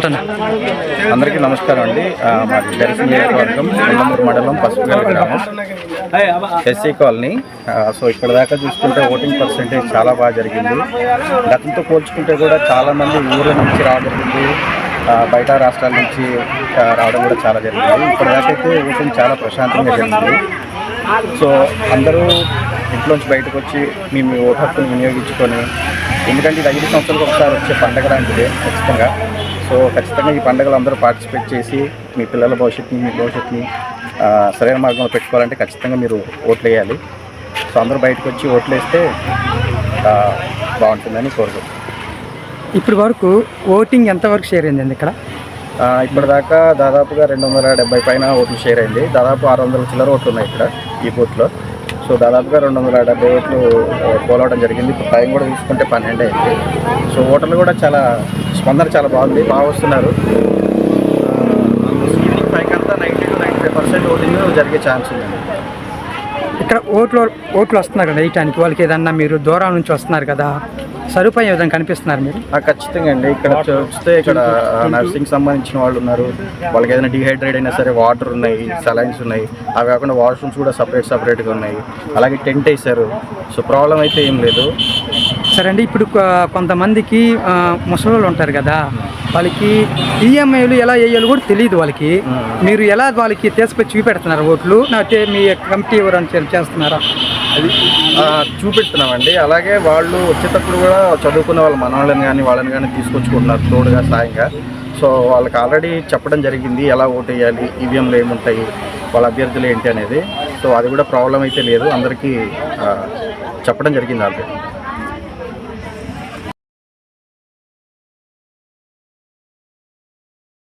అందరికీ నమస్కారం అండి. ఆ, మాది దర్శి నియోజకవర్గం నందమూరు మండలం పసుపుగల గ్రామం. SC colony. సో ఇక్కడ దాకా చూసుకుంటే ఓటింగ్ పర్సెంటేజ్ చాలా బాగా జరిగింది. గతంతో పోల్చుకుంటే కూడా చాలా మంది ఊర్ల నుంచి రావడం జరిగింది. బయట రాష్ట్రాల నుంచి రావడం కూడా చాలా జరిగింది. ఇప్పటిదాకైతే ఓటింగ్ చాలా ప్రశాంతంగా జరిగింది. సో అందరూ ఇంట్లోంచి బయటకు వచ్చి మేము ఓటు హక్కును వినియోగించుకొని ఎందుకంటే ఇది ఐదు సంవత్సరాలకు ఒకసారి వచ్చే పండగ లాంటిదే ఖచ్చితంగా. సో ఖచ్చితంగా ఈ పండుగలు అందరూ పార్టిసిపేట్ చేసి మీ పిల్లల భవిష్యత్తుని మీ భవిష్యత్తుని సరైన మార్గంలో పెట్టుకోవాలంటే ఖచ్చితంగా మీరు ఓట్లు వేయాలి సో అందరూ బయటకు వచ్చి ఓట్లు వేస్తే బాగుంటుందని కోరుకుంటున్నాను. ఇప్పటి వరకు ఓటింగ్ ఎంతవరకు షేర్ అయిందండి ఇక్కడ? ఆ, ఇప్పటిదాకా దాదాపుగా రెండు వందల డెబ్బై పైన ఓట్లు షేర్ అయింది. దాదాపు ఆరు వందల చిల్లర ఓట్లు ఉన్నాయి ఇక్కడ ఈ బూత్లో. సో దాదాపుగా రెండు వందల డెబ్బై ఓట్లు పోలవడం జరిగింది. ఇప్పుడు టైం కూడా తీసుకుంటే పన్నెండు అయింది. సో ఓటర్లు కూడా చాలా స్పందన చాలా బాగుంది. బాగా వస్తున్నారు. ఈవినింగ్ ఫైవ్ అంతా ninety two ninety five percent voting జరిగే ఛాన్స్ ఉందండి ఇక్కడ ఓట్లు ఓట్లు వస్తున్నారు కదా వేయటానికి వాళ్ళకి ఏదన్నా మీరు దూరం నుంచి వస్తున్నారు కదా సదుపాయం విధంగా కనిపిస్తున్నారు మీరు? ఆ, ఖచ్చితంగా అండి. ఇక్కడ చూస్తే ఇక్కడ నర్సింగ్ సంబంధించిన వాళ్ళు ఉన్నారు. వాళ్ళకి ఏదైనా డిహైడ్రేట్ అయినా సరే వాటర్ ఉన్నాయి సలైన్స్ ఉన్నాయి. అవి కాకుండా వాష్రూమ్స్ కూడా సపరేట్ సపరేట్గా ఉన్నాయి. అలాగే టెంట్ వేశారు. సో ప్రాబ్లం అయితే ఏం లేదు. సరే అండి ఇప్పుడు కొంతమందికి ముసలి ఉంటారు కదా వాళ్ళకి ఈఎంఐలు ఎలా వేయాలో కూడా తెలియదు వాళ్ళకి. మీరు ఎలా వాళ్ళకి తీసుకొచ్చి చూపెడుతున్నారు? ఓట్లు? లేకపోతే మీ కమిటీ ఎవరైనా చేస్తున్నారా? అది చూపెడుతున్నామండి. అలాగే వాళ్ళు వచ్చేటప్పుడు కూడా చదువుకున్న వాళ్ళ మనవాళ్ళని కానీ వాళ్ళని కానీ తీసుకొచ్చుకుంటున్నారు తోడుగా సాయంగా. సో వాళ్ళకి ఆల్రెడీ చెప్పడం జరిగింది ఎలా ఓటు వేయాలి ఈవీఎంలు ఏముంటాయి వాళ్ళ అభ్యర్థులు ఏంటి అనేది. సో అది కూడా ప్రాబ్లం అయితే లేదు. అందరికీ చెప్పడం జరిగింది ఆల్రెడీ.